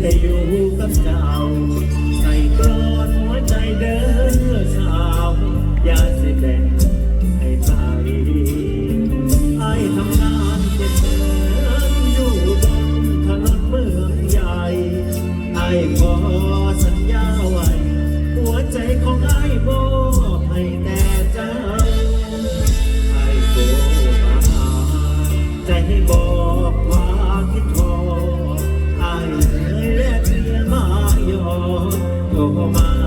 แต่อยู่กับเจ้า ใส่กรอนหัวใจเด้อสาวอย่าสิแบ่งให้ไปไอ้ทำงานเก็บเงินอยู่บนถนนเมืองใหญ่ไอ้ขอสัญญาไว้หัวใจของไอ้บอกให้แต่เจ้าไอ้โกมาใจให้บอกว่าคิดทอ หยอโทรมา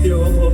ค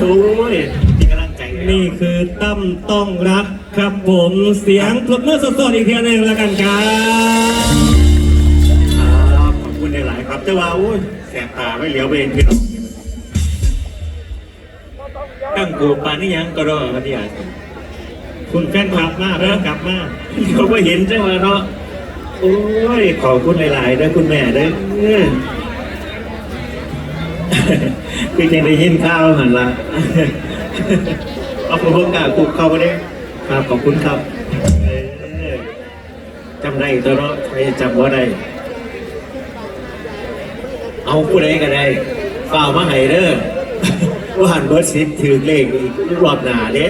โอ้ยมีกำลังใจเลยนี่คือตั้มต้องรักครับผมเสียงปรบมือสดๆอีกทีหนึงแล้วกันครับ ครับขอบคุณหลายๆครับแต่ว่าโอ้ยแสบตาไม่เหลียวไปเองพี่น้องตั้งกูปานนี่ยังก็รอกันที่อาจคุณแฟนคลับมากนะกลับมากเขาก็เห็นจังว่าเนาะโอ้ยขอบคุณหลายๆด้วยคุณแม่ด้วยเออ คือจะได้ยินข้าวหันละเอาผมเพิ่งกล้าคุกเข้าไปได้ครับขอบคุณครับจำได้ตัวเนาะใครจำว่าได้ เอาผู้ใดก็ได้ฝ่ากมาให้เด้อว่าหันเบิร์ดซิปถือเลขอีกรอบหนาเด้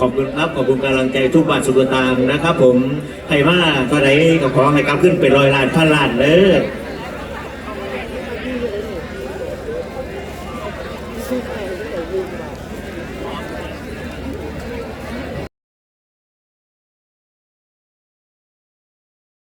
ขอบคุณครับขอบคุณกำลังใจทุกบาทสุขตางนะครับ ผมใครมาเท่าไหร่ก็ขอให้กลับขึ้นเป็นร้อยล้านพันล้านเด้อ see.